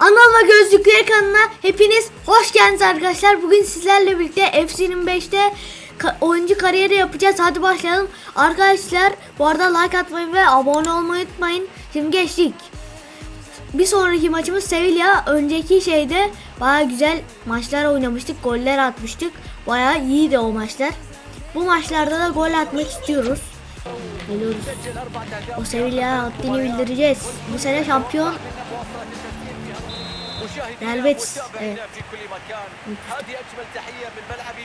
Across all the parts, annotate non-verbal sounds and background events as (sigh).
Anıl ve Gözlükleri kanalına hepiniz hoş geldiniz arkadaşlar. Bugün sizlerle birlikte FC25'te ka- oyuncu kariyeri yapacağız. Hadi başlayalım. Arkadaşlar bu arada like atmayı ve abone olmayı unutmayın. Şimdi geçtik. Bir sonraki maçımız Sevilla. Önceki şeyde baya güzel maçlar oynamıştık. Goller atmıştık. Baya iyiydi o maçlar. Bu maçlarda da gol atmak istiyoruz. Geliyoruz. O Sevilla haddini bildireceğiz. Bu sene şampiyon Betis. Evet.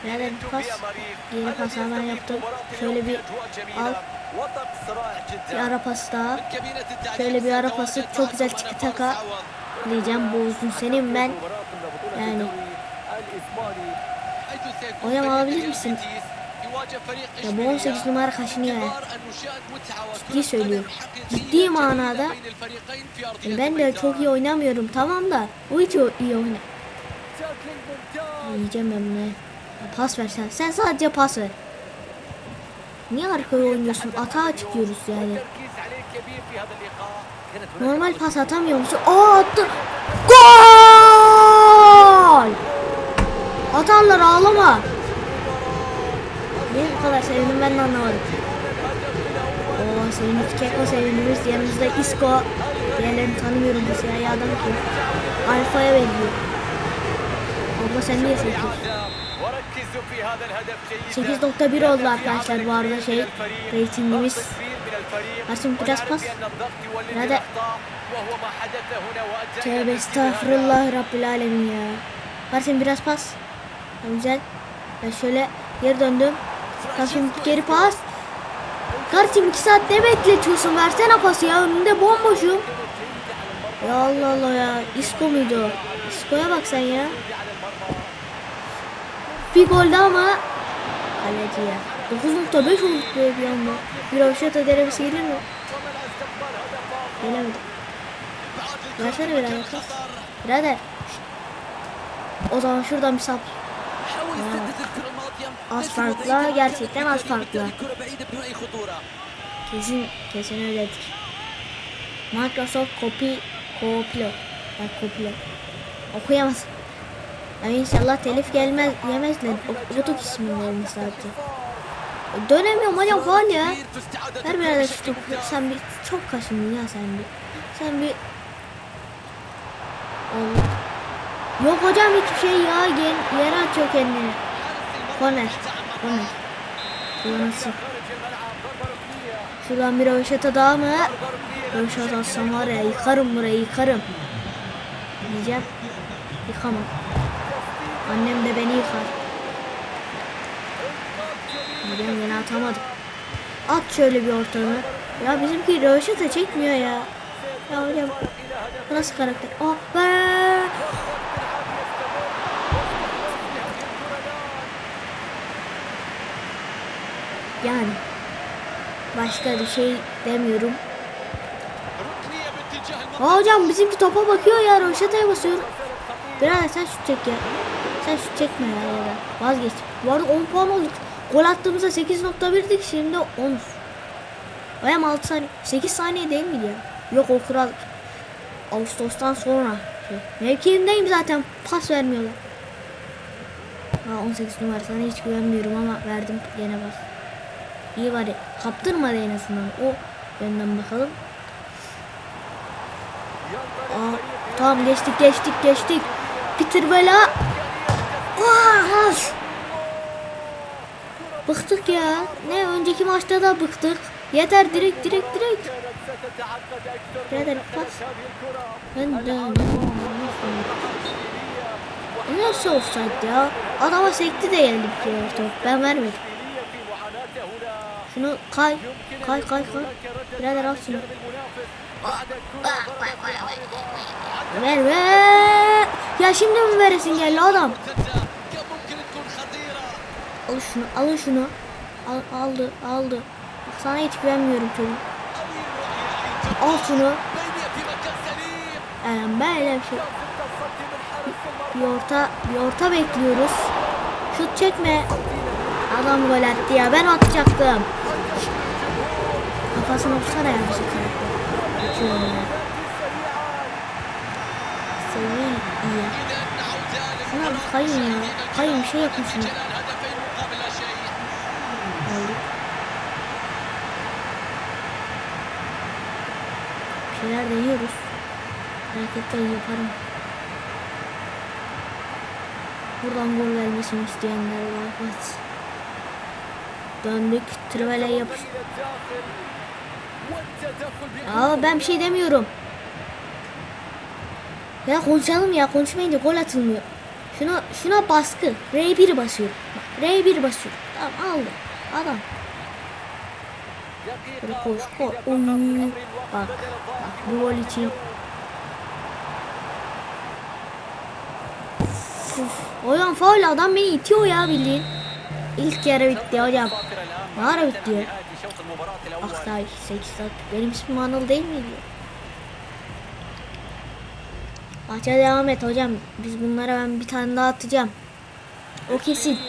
Nereden pas? Geri pas hemen yaptım. Şöyle bir al. Bir ara pas daha. Şöyle bir ara pası. Çok güzel tiki taka. Diyeceğim bozdun senin ben. Yani. Hocam alabilir misin? Ya bu 18 numara kaşınıyor ya. Ciddi söylüyorum. Ciddi manada ben de çok iyi oynamıyorum tamam da o hiç iyi oyna. Yiyeceğim ben bunu. Pas ver sen. Sen sadece pas ver. Niye arkaya oynuyorsun? Atağa çıkıyoruz yani. Normal pas atamıyor musun? Aa attı. Gol! Atarlar ağlama. Niye bu kadar ben de anlamadım. Oo sevindik Keko sevindiniz. Yanımızda Isco. Diğerlerini tanımıyorum bu siyah adam ki. Alfa'ya benziyor. Abla sen niye seviyorsun? 8.1 oldu arkadaşlar bu arada şey reytingimiz. Hasim biraz pas. Nerede? Tövbe estağfurullah Rabbil Alemin ya. Hasim biraz pas. Güzel. Ben şöyle geri döndüm. Hasim geri pas. Kardeşim 2 saat ne bekletiyorsun? Versene pası ya. Önünde bomboşum. Ya Allah Allah ya. Isco muydu o? Isco'ya bak sen ya. Bir gol daha ama kaleci ya. 9.5 olduk böyle bir anda. Bir Roşata denemesi gelir mi? Gelemedi. Versene bir ayakta. Birader. O zaman şuradan bir sap. Az farklı gerçekten az farklı. Kesin kesin öyledir. Microsoft Copy Copilot. Ben Copilot. Okuyamaz. Ya inşallah telif gelmez yemezler. O- Otuk isimlerini sadece. Dönemiyorum hocam faal ya. Ver birader şu topu. Sen bir çok kaşındın ya sen bir. Sen bir Allah. Yok hocam hiçbir şey ya. Gen, yere atıyor kendini. Korner. Korner. Şuradan atsın. Şuradan bir röveşata daha mı? Röveşata atsam var ya yıkarım burayı yıkarım. Diyeceğim. Yıkamam. Annem de beni yıkar. Diyeceğim yine atamadım. At şöyle bir ortamı. Ya bizimki röveşata çekmiyor ya. Ya hocam. Nasıl karakter? Oh be. Yani başka bir şey demiyorum. Aa, hocam bizimki topa bakıyor ya Roşata'ya basıyor. Birader sen şut çek ya. Sen şut çekme ya ya vazgeç. Bu arada 10 puan olduk. Gol attığımızda 8.1'dik şimdi 10. Hocam 6 saniye. 8 saniye değil miydi ya? Yok o kural. Ağustos'tan sonra. Mevkiindeyim zaten. Pas vermiyorlar. Ha 18 numara sana hiç güvenmiyorum ama verdim gene bas. İyi var ya. Kaptırmadı en azından. O yönden bakalım. Aa, tamam geçtik geçtik geçtik. Peter Bela. Aa. Bıktık ya. Ne önceki maçta da bıktık. Yeter direkt direkt direkt. Birader pas. Ben de Nasıl offside ya? Adama sekti de geldi bir top. Ben vermedim. Şunu kay. Kay kay kay. Birader al şunu. Ver ver. Ya şimdi mi veresin geldi adam? Al şunu, alın şunu. Al, aldı, aldı. Sana hiç güvenmiyorum çocuk. Al şunu. Yani böyle bir şey. Bir orta, bir orta bekliyoruz. Şut çekme. Adam gol attı ya. Ben atacaktım. Kafasına vursana ya bizim karakter. Ya. seviye iyi. Şuna bir kayın ya. Kayın bir şey yapın şuna. Bir şeyler deniyoruz. Hareketler yaparım. Buradan gol gelmesini isteyenler var. Evet. Döndük. Trivele yapış. Aa ben bir şey demiyorum. Ya konuşalım ya konuşmayınca gol atılmıyor. Şuna şuna baskı. R1 basıyor. Bak, R1 basıyor. Tamam aldı. Adam. Koş koş. Oy. Bak, bak bu gol için. Hocam faul adam beni itiyor ya bildiğin. İlk yarı bitti hocam. Ne ara bitti ya? Ah daha 8 saat. Benim ismim Anıl değil miydi? Maça devam et hocam. Biz bunlara ben bir tane daha atacağım. O kesin.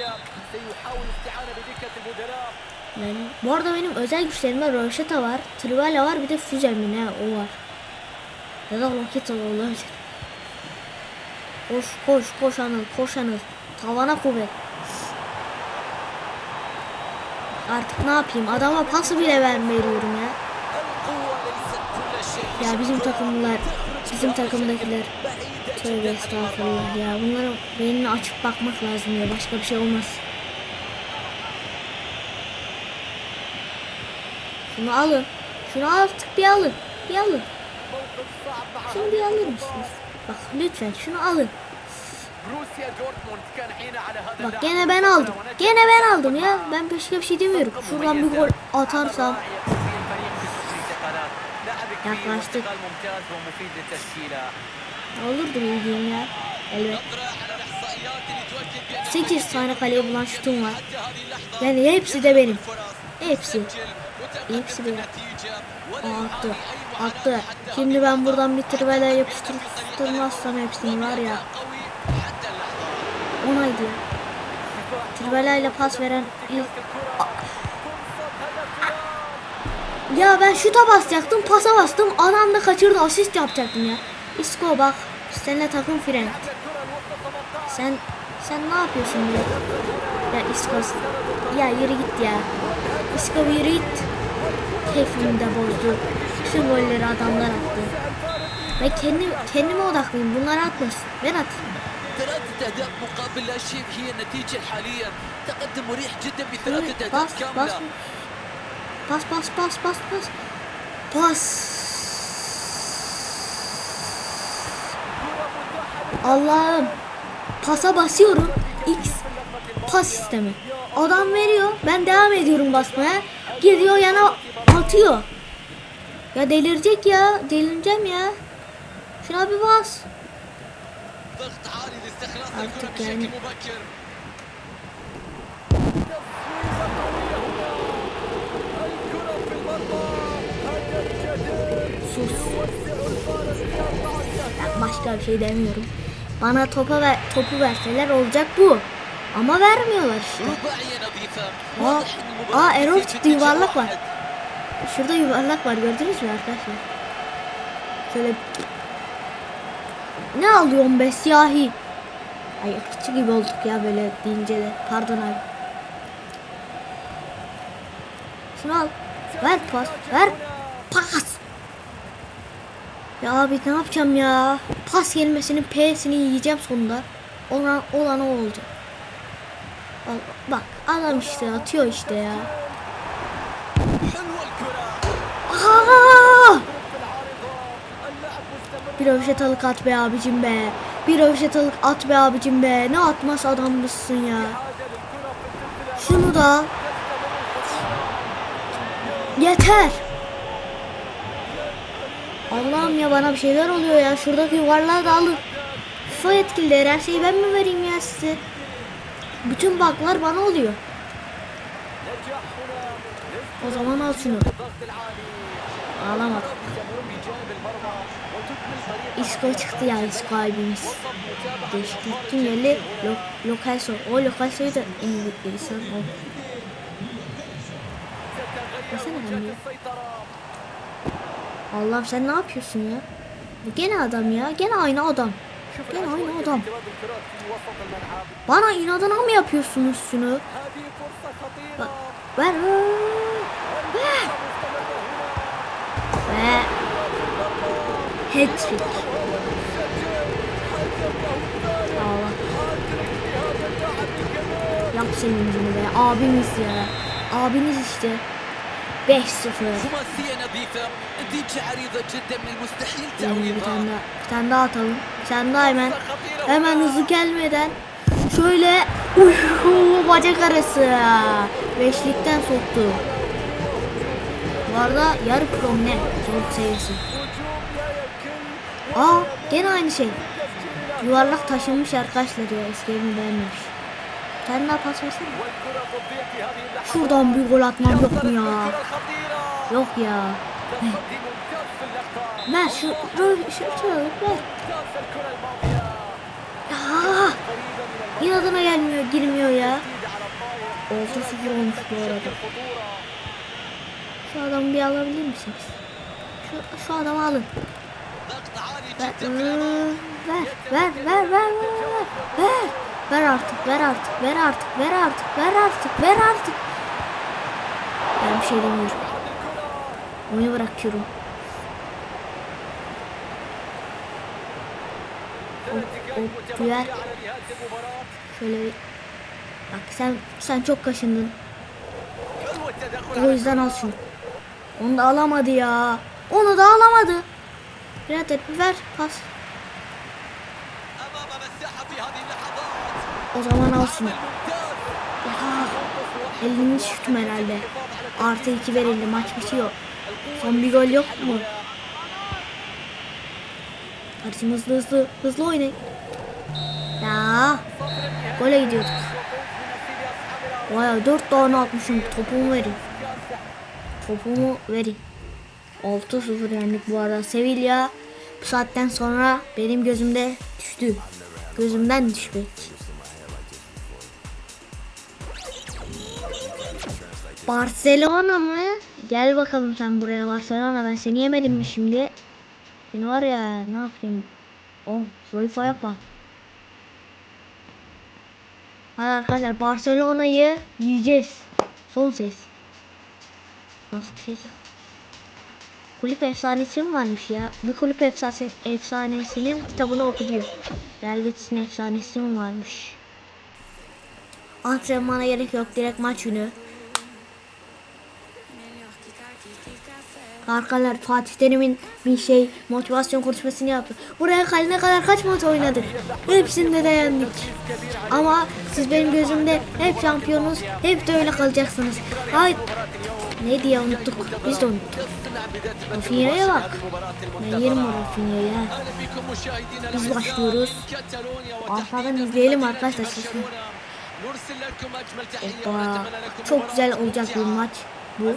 Yani, bu arada benim özel güçlerimde Roşeta var, Trivala var, bir de Füze mi ne o var. Ya da roket olabilir. Koş koş koş Anıl koş Anıl. Tavana kuvvet. Artık ne yapayım? Adama pası bile vermiyorum ya. Ya bizim takımlar, bizim takımdakiler tövbe estağfurullah ya. Bunların beynini açıp bakmak lazım ya. Başka bir şey olmaz. Şunu alın. Şunu artık bir alın. Bir alın. Şunu bir alır mısınız? Bak lütfen şunu alın. Bak gene ben aldım. Gene ben aldım ya. Ben başka bir şey demiyorum. Şuradan bir gol atarsam yaklaştık. Olurdur iyi diyeyim ya. Elbet. 8 tane kaleye bulan şutum var. Yani hepsi de benim. Hepsi. Hepsi benim. Aa, attı. Attı. Şimdi ben buradan bir tribeler yapıştırmazsam hepsini var ya. Onaydı ya. Tribelayla pas veren ilk... Ya ben şuta basacaktım, pasa bastım. Adam da kaçırdı, asist yapacaktım ya. Isco bak, seninle takım fren. Sen sen ne yapıyorsun ya? Ya Isco, ya yürü git ya. Bir yürü git. Keyfimi de bozdu. Bütün golleri adamlar attı. Ve kendi, kendime odaklıyım. Bunlar atmasın. Ben atayım. ثلاثة أهداف مقابل لا شيء هي النتيجة حاليا تقدم مريح جدا Evet, بثلاثة bas أهداف bas كاملة bas bas bas bas bas bas Allah'ım pasa basıyorum X pas sistemi adam veriyor ben devam ediyorum basmaya gidiyor yana atıyor ya delirecek ya delireceğim ya şuna bir bas ضغط عالي لاستخلاص Artık yani Sus. Ben başka bir şey demiyorum. Bana topa ver, topu verseler olacak bu. Ama vermiyorlar işte. Aa, aa error çıktı yuvarlak var. Şurada yuvarlak var gördünüz mü arkadaşlar? Şöyle ne alıyorum be siyahi? Ay akıcı gibi olduk ya böyle deyince de. Pardon abi. Şunu al. Ver pas. Ver. Pas. Ya abi ne yapacağım ya? Pas kelimesinin P'sini yiyeceğim sonunda. Olan, olan o olacak. Al, bak adam işte atıyor işte ya. Aa! Bir röveşatalık at be abicim be. Bir röveşatalık at be abicim be. Ne atmaz adammışsın ya. Şunu da. Yeter. Allah'ım ya bana bir şeyler oluyor ya. Şuradaki yuvarlağı da alın. FIFA yetkilileri her şeyi ben mi vereyim ya size? Bütün baklar bana oluyor. O zaman al şunu. Ağlamadım. Isco çıktı ya Isco abimiz. Değişiklik tüm yerli lo, lokal soy. O lokal soyu da en iyi insan o. Baksana ben ya. Allah'ım sen ne yapıyorsun ya? Bu gene adam ya. Gene aynı adam. Gel aynı adam. Bana inadına mı yapıyorsunuz şunu? Ver ver. Ver. Hat-trick. Ağla. Yap sevincini be. Abimiz ya. Abimiz işte. 5-0. Bir tane, daha, bir tane daha atalım. Sen daha hemen hemen hızlı gelmeden şöyle uyuh, bacak arası. Beşlikten soktu. Bu arada yarı krom ne? Çok sevsin. Aa gene aynı şey. Yuvarlak taşınmış arkadaşlar ya. Eskilerini beğenmemiş. Bir tane daha pas versene. Şuradan bir gol atmam yok mu ya? Yok ya. Ver şu, şu, ver. Ya. Yine adına gelmiyor, girmiyor ya. 6-0 olmuş bu arada. Şu adamı bir alabilir misiniz? Şu, şu adamı alın. Ver, ver, ver, ver, ver, ver, ver. Ver artık, ver artık, ver artık, ver artık, ver artık, ver artık. Ben bir şey demiyorum. Oyunu bırakıyorum. O, o diğer... Şöyle bir... Bak sen, sen çok kaşındın. O yüzden al şunu. Onu da alamadı ya. Onu da alamadı. Birader bir ver pas. O zaman al şunu. Ya. Elini şutum herhalde. Artı iki verildi maç bitiyor. Son bir gol yok mu? Kardeşim hızlı hızlı hızlı oynayın. Ya. Gole gidiyorduk. Vay dört tane atmışım. Topumu verin. Topumu verin. 6-0 yendik bu arada. Sevilla bu saatten sonra benim gözümde düştü. Gözümden düşmek. Barcelona mı? Gel bakalım sen buraya Barcelona. Ben seni yemedim mi şimdi? Seni var ya ne yapayım? Oh zayıf ayak var. Hadi arkadaşlar Barcelona'yı yiyeceğiz. Son ses. Nasıl ses? Kulüp efsanesi mi varmış ya? Bir kulüp efsanesi, efsanesinin kitabını okuyor. Real Betis'in efsanesi mi varmış? Antrenmana gerek yok. Direkt maç günü. Arkalar Fatih Terim'in bir şey motivasyon konuşmasını yaptı. Buraya kalene kadar kaç maç oynadık? Hepsinde de yendik. Ama siz benim gözümde hep şampiyonuz. Hep de öyle kalacaksınız. Ay ne diye unuttuk. Biz de unuttuk. Rafinha'ya bak. Ben yerim o Rafinha'ya. Biz başlıyoruz. Arkadan izleyelim arkadaşlar. Opa. Çok güzel olacak bir maç bu.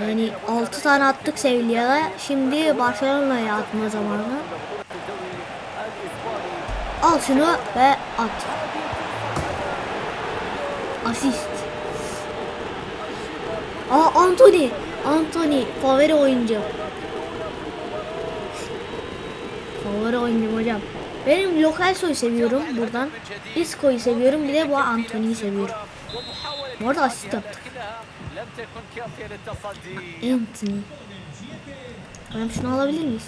Yani 6 tane attık Sevilla'ya. Şimdi Barcelona'ya atma zamanı. Al şunu ve at. Asist. Aa Anthony. Anthony favori oyuncu. Favori oyuncum hocam. Benim Lokalso'yu seviyorum buradan. Isco'yu seviyorum. Bir de bu Anthony'yi seviyorum. Bu arada asist yaptık. Anthony. Ben şunu alabilir miyiz?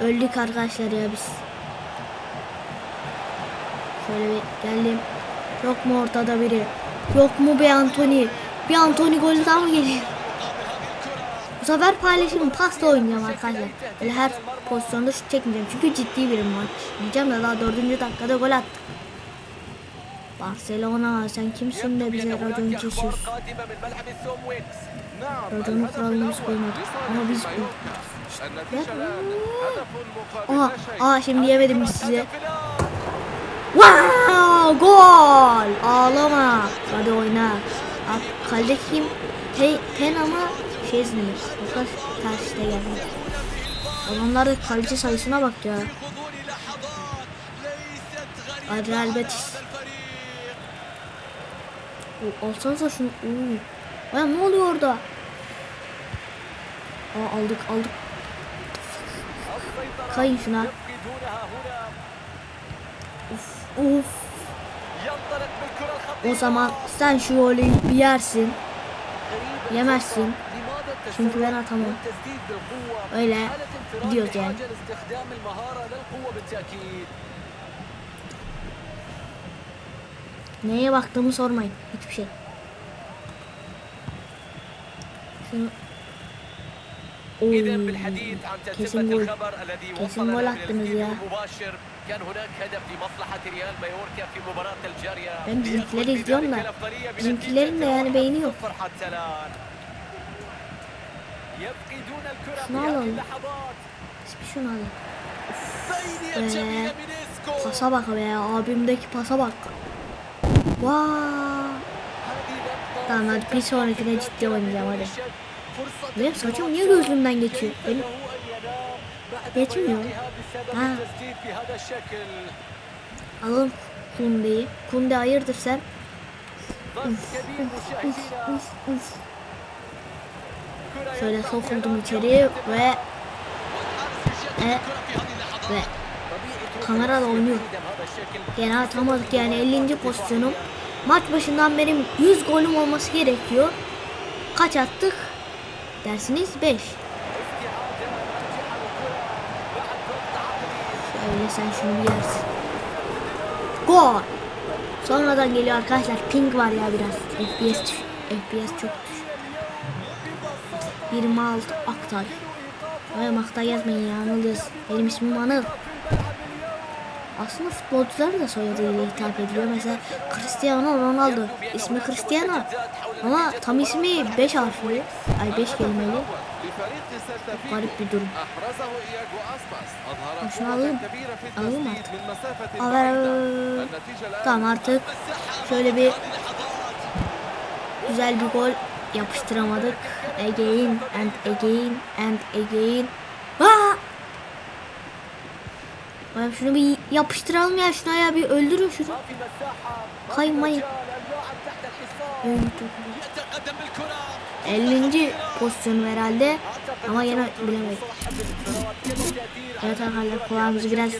Öldük arkadaşlar ya biz. Şöyle bir geldim. Yok mu ortada biri? Yok mu bir Anthony? Bir Anthony golü daha mı geliyor? Bu sefer paylaşım pasta oynayacağım arkadaşlar. Böyle her pozisyonda şut çekmeyeceğim. Çünkü ciddi bir maç. Diyeceğim de daha dördüncü dakikada gol attık. Barcelona sen kimsin de bize racon kesiyorsun? Raconu kuralımız koymadı ama biz Aha, aha şimdi yemedim size? Wow, gol! Ağlama. Hadi oyna. At, kalede kim? Hey, pen ama şey izlenir. Lucas terste geldi. Adamlar da kaleci sayısına bak ya. Adre Alsanıza şunu. Oo. Ya ne oluyor orada? Aa aldık aldık. Kayın şuna. Of of. O zaman sen şu voleyi bir yersin. Yemezsin. Çünkü ben atamam. Öyle gidiyoruz yani. Neye baktığımı sormayın. Hiçbir şey. Şunu... Kesin gol. Kesin gol attınız ya. Ben bizimkileri izliyorum da. Bizimkilerin de yani beyni yok. Şey şunu alalım. Hiçbir şunu alalım. Pasa bak be abimdeki pasa bak. Vaa. Tamam hadi bir sonrakine ciddi oynayacağım hadi. Benim saçım niye gözümden geçiyor? Benim... Geçmiyor. Ha. Alın Kunde'yi. Kunde hayırdır sen? Şöyle sokuldum içeri ve e, ve kamera da oynuyor. Gene atamadık yani 50. pozisyonum. Maç başından benim 100 golüm olması gerekiyor. Kaç attık? Dersiniz 5. Şöyle sen şunu bir yersin. Gol. Sonradan geliyor arkadaşlar. Ping var ya biraz. FPS FPS çok düş. 26 Aktay. Ay Aktay yazmayın ya Anıl. Benim ismim Anıl. Aslında futbolcuların da soyadıyla hitap ediliyor. Mesela Cristiano Ronaldo. ismi Cristiano. Ama tam ismi 5 harfli. Ay 5 kelimeli. Garip bir durum. Ha, şunu alayım. Alayım artık. Aferin. Tamam artık. Şöyle bir güzel bir gol yapıştıramadık. Again and again and again. Aa! Ben şunu bir Yapıştıralım ya şuna ya bir öldürün şunu. Kaymayın. Öldürdüm. 50. pozisyon herhalde ama yine bilemedim. Evet arkadaşlar kulağımızı biraz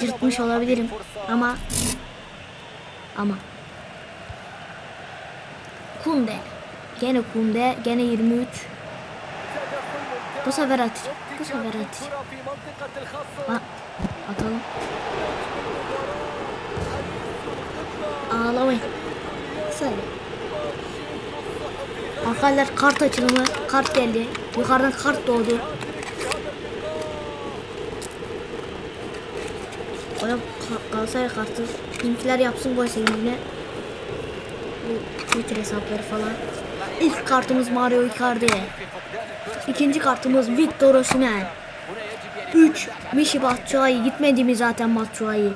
cırtmış olabilirim ama ama Kunde gene Kunde gene 23 bu sefer atacağım bu sefer atacağım Atalım. Ağlamayın. Sadece. Arkadaşlar kart açılımı. Kart geldi. Yukarıdan kart doğdu. Oraya Galatasaray kartı. Bizimkiler yapsın gol sevincine. Bu Twitter hesapları falan. İlk kartımız Mario Icardi. İkinci kartımız Victor Osimhen. 3 Mişi Batshuayi gitmedi mi zaten Batshuayi?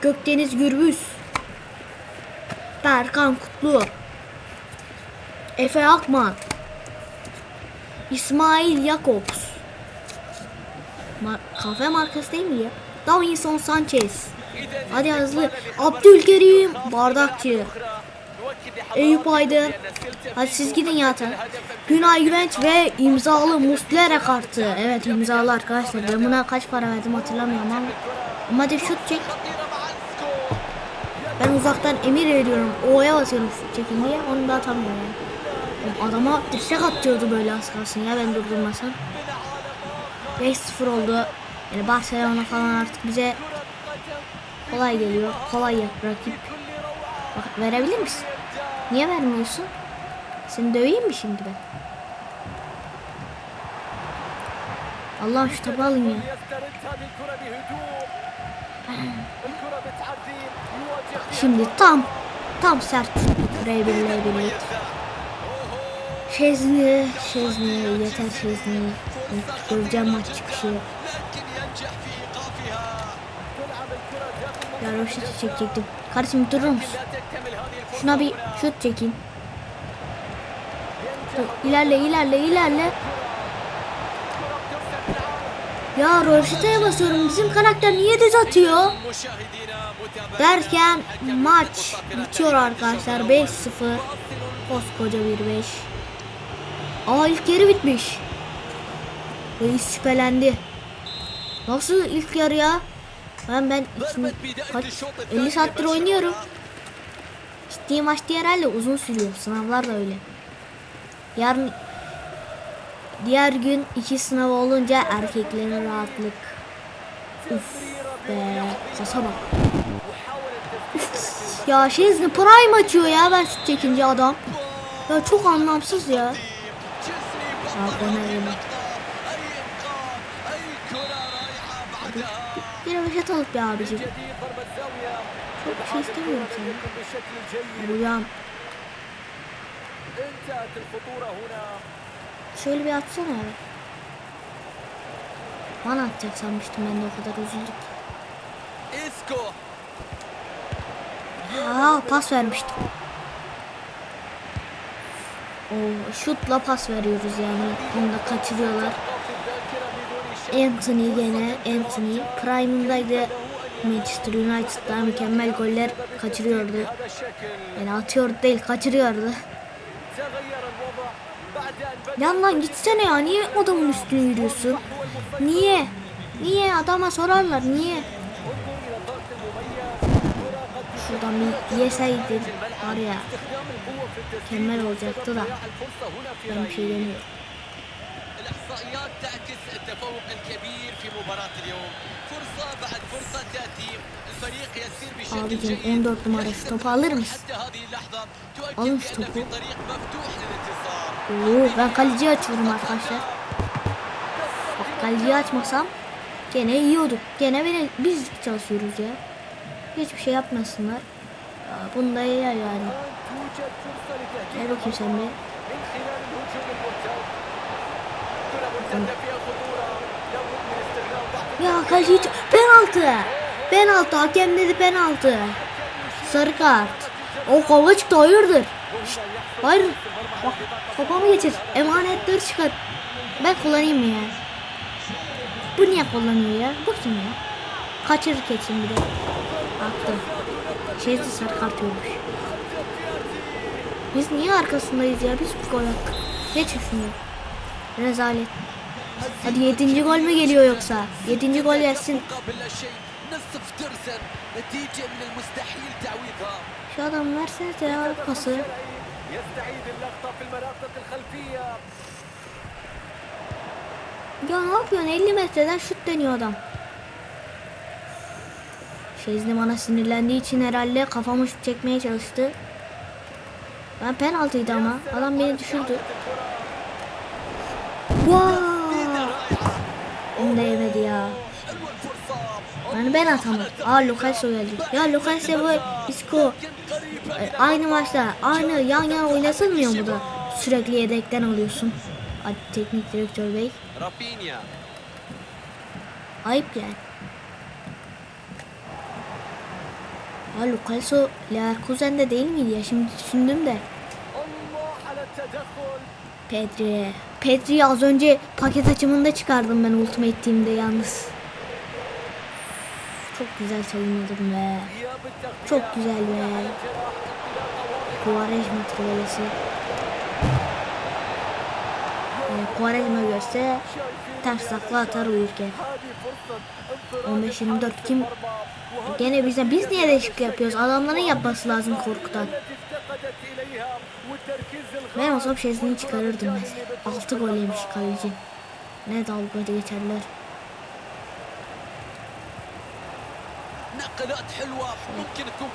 Gökdeniz Gürbüz. Berkan Kutlu. Efe Akman. İsmail Jakobs Mar- kafe markası değil mi ya? Davinson Sanchez. Hadi hızlı Abdülkerim Bardakçı Eyüp Aydın. Hadi siz gidin yatın. Günay Güvenç ve imzalı Muslera kartı Evet imzalı arkadaşlar. Ben buna kaç para verdim hatırlamıyorum ama. Ama şut çek. Ben uzaktan emir veriyorum. O'ya basıyorum şut çekin diye. Onu da atamıyor yani Adama dirsek atıyordu böyle az kalsın ya ben durdurmasam. 5-0 oldu. Yani Barcelona falan artık bize kolay geliyor. Kolay yap rakip. Bak verebilir misin? Niye vermiyorsun? Seni döveyim mi şimdi ben? Allah şu topu alın ya. (sighs) Şimdi tam tam sert. Burayı billahi. Şezni, Şezni, yeter Şezni. Göreceğim maç çıkışı. Ya roşeti çekecektim. Kardeşim durur musun? Şuna bir şut çekeyim. İlerle ilerle ilerle. Ya Roşita'ya basıyorum bizim karakter niye düz atıyor? Derken maç bitiyor arkadaşlar 5-0 Koskoca 1-5 Aa ilk yarı bitmiş Reis şüphelendi Nasıl ilk yarı ya? Ben ben 50 saattir oynuyorum Gittiğim maç diğer herhalde uzun sürüyor. Sınavlar da öyle. Yarın diğer gün iki sınav olunca erkeklerin rahatlık. Uf be. Sasa bak. Uf. Ya Şezli prime açıyor ya ben şut çekince adam. Ya çok anlamsız ya. Ya Bir röveşat alıp ya abicim. Çok bir şey istemiyorum sana. Uyan. Şöyle bir atsana abi. Bana atacak sanmıştım ben de o kadar üzüldük. Aa pas vermiştim. Oo, şutla pas veriyoruz yani. Bunu da kaçırıyorlar. Anthony gene Anthony. Prime'ındaydı Manchester United'da mükemmel goller kaçırıyordu. Yani atıyor değil kaçırıyordu. Yan lan gitsene ya niye adamın üstüne yürüyorsun? Niye? Niye adama sorarlar niye? Şuradan bir yeseydin var ya mükemmel olacaktı da ben bir şey demiyorum. الإحصائيات تعكس التفوق الكبير في مباراة اليوم فرصة بعد فرصة تأتي الفريق يسير بشكل Abicim جيد 14 numara şu topu alır mısın? حتى هذه اللحظة تؤكد Alın بأن şu في topu. طريق مفتوح للانتصار Oo, ben kaleciyi açıyorum arkadaşlar. Bak kaleciyi açmasam gene yiyorduk. Gene beni biz çalışıyoruz ya. Hiçbir şey yapmasınlar. Ya, bunda yer yani. توجد فرصة لتهديد Gel bakayım sen bir. Ya kaleci. Penaltı. Penaltı. Hakem dedi penaltı. Sarı kart. O kavga çıktı hayırdır? Şşt, Hayır. Bak kafamı geçir. Emanetleri çıkar. Ben kullanayım mı ya? Bu niye kullanıyor ya? Bu kim ya? Kaçırır keçin bir de. Attı. Şeyde sarı kart yokmuş. Biz niye arkasındayız ya? Biz gol attık. Geç şunu. Rezalet. Hadi yedinci gol mü geliyor yoksa? Yedinci gol gelsin. Şu adam verse ya pası. Ya ne yapıyorsun? 50 metreden şut deniyor adam. Şezli bana sinirlendiği için herhalde kafamı şut çekmeye çalıştı. Ben penaltıydı ama. Adam beni düşürdü. Wow. Onu da ya. Yani ben atamadım. Aa Lucas geldi. Ya Lucas ve Isco e, aynı maçta aynı yan yana oynasılmıyor mu da? Sürekli yedekten alıyorsun. Hadi teknik direktör bey. Ayıp yani. Ya Lucas'o Leverkusen'de değil miydi ya? Şimdi düşündüm de. Pedri. Petri'yi az önce paket açımında çıkardım ben ultime ettiğimde yalnız. Çok güzel savunmadım be. Çok güzel be. Kuvarejma trolesi. Ee, Kuvarejma görse ters takla atar uyurken. 15-24 kim? Gene bize biz niye değişiklik yapıyoruz? Adamların yapması lazım korkudan. Ben olsam şezini çıkarırdım mesela. 6 gol yemiş kaleci. Ne dalga geçerler.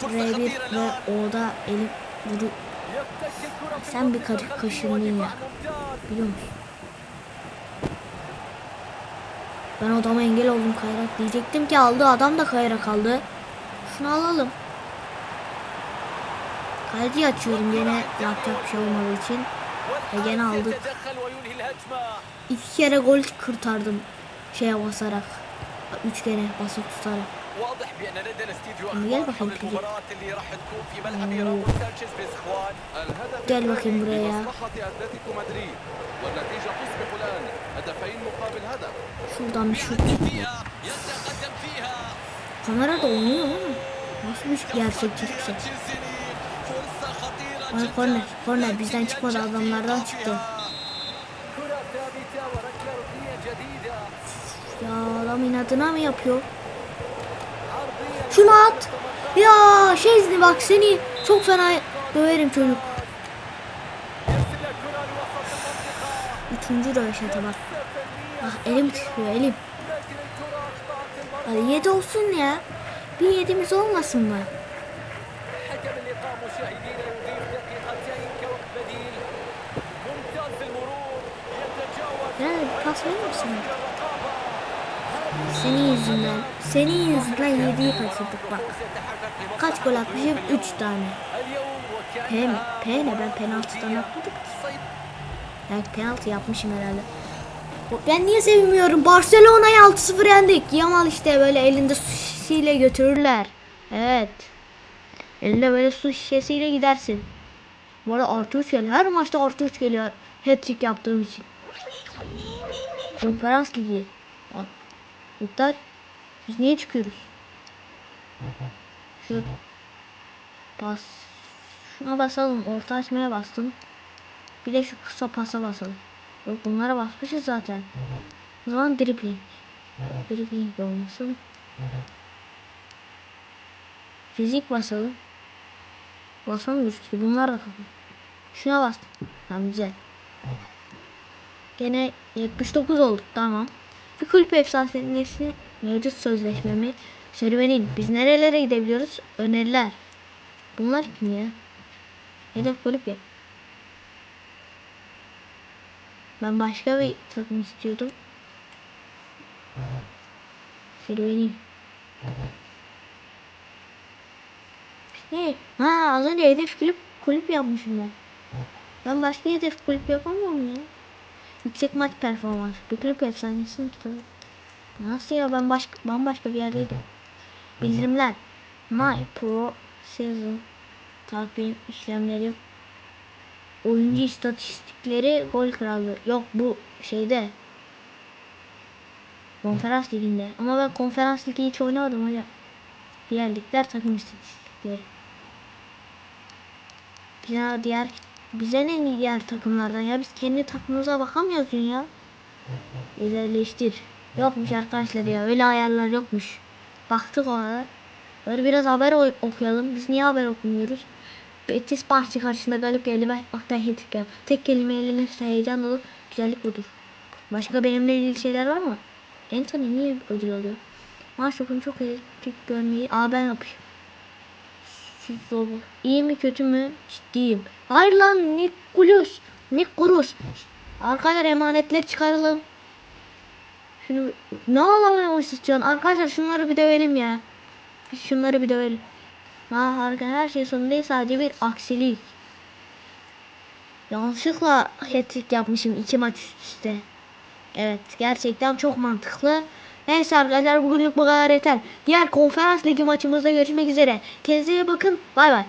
R1 ve O'da elim vuru. Sen bir kaşık kaşındın ya. Biliyor musun? Ben adama engel oldum kayrak diyecektim ki aldı adam da kayrak aldı. Şunu alalım. Kaleci açıyorum gene yapacak bir şey olmadığı için. E gene aldık. يتدخل وينهي الهجمة İki kere gol kurtardım şeye basarak. Üçgene basıp tutarak. واضح بأن لدينا استديو أما يلا أخبار حول بخير كده. المباراة اللي راح تكون في ملعب أوه. رامون سانشيز بإسخوان الهدف Gel الثاني bakayım buraya. لمصلحة أتلتيكو مدريد والنتيجة تصبح الآن هدفين مقابل هدف Şuradan bir şut. فيها يتقدم فيها Kamera da oynuyor ama. Nasıl bir gerçekçilikse. تشيزني فرصة خطيرة Ay korner, korner bizden çıkmadı adamlardan çıktı. Ya adam inadına mı yapıyor? Şunu at. Ya Şezni bak seni çok fena döverim çocuk. Üçüncü röveşata bak. Ah elim titriyor elim. Hadi yedi olsun ya. Bir yedimiz olmasın mı? kaçırır mısın? Senin yüzünden, senin yüzünden yediği kaçırdık bak. Kaç gol atmışım? Üç tane. P, P ne? Ben penaltıdan atmadık ki. Yani penaltı yapmışım herhalde. Ben niye sevmiyorum? Barcelona'ya 6-0 yendik. Yamal işte böyle elinde su şişesiyle götürürler. Evet. Elinde böyle su şişesiyle gidersin. Bu arada artı 3 geliyor. Her maçta artı 3 geliyor. Hat-trick yaptığım için. Konferans ligi. İptal. Biz niye çıkıyoruz? Şu pas. Şuna basalım. Orta açmaya bastım. Bir de şu kısa pasa basalım. Yok bunlara basmışız zaten. O zaman dribbling. Dribbling olmasın. Fizik basalım. Basamıyoruz ki bunlar da. Şuna bastım. Tamam güzel. Gene 79 olduk tamam. Bir kulüp efsanesi mevcut sözleşmemi serüvenin biz nerelere gidebiliyoruz? Öneriler. Bunlar kim ya? Hedef kulüp ya. Ben başka bir takım istiyordum. Serüvenin. Ne? Ha az önce hedef kulüp kulüp yapmışım ben. Ben başka hedef kulüp yapamıyorum ya. Yüksek maç performans. Bir kulüp efsanesini tutalım. Nasıl ya ben başka bambaşka bir yerdeydim. Bildirimler. My Pro Season takvim işlemleri oyuncu istatistikleri gol kralı. Yok bu şeyde konferans liginde. Ama ben konferans ligi hiç oynamadım hocam. Diğer ligler takım istatistikleri. Bize diğer bize ne diğer takımlardan ya biz kendi takımımıza bakamıyoruz ya. İlerleştir. Yokmuş arkadaşlar ya öyle ayarlar yokmuş. Baktık ona. Böyle biraz haber okuyalım. Biz niye haber okumuyoruz? Betis Bahçe karşısında galip kelime aktan hitik yap. Tek kelimeyle nefse heyecan dolu güzellik budur. Başka benimle ilgili şeyler var mı? Anthony niye ödül alıyor? Maç topunu çok etik görmeyi. Aa ben yapayım. Siz zor. İyi mi kötü mü? Ciddiyim. Hayır lan Nick Kulus. Nick Kurus. Arkadaşlar emanetleri çıkaralım. Şunu ne alamıyormuş istiyorsun? Arkadaşlar şunları bir dövelim ya. Şunları bir dövelim. Ha arkadaşlar her şey sorun değil sadece bir aksilik. Yanlışlıkla hat-trick yapmışım iki maç üst üste. Evet gerçekten çok mantıklı. Neyse arkadaşlar bugünlük bu kadar yeter. Diğer konferans ligi maçımızda görüşmek üzere. Kendinize bakın. Bay bay.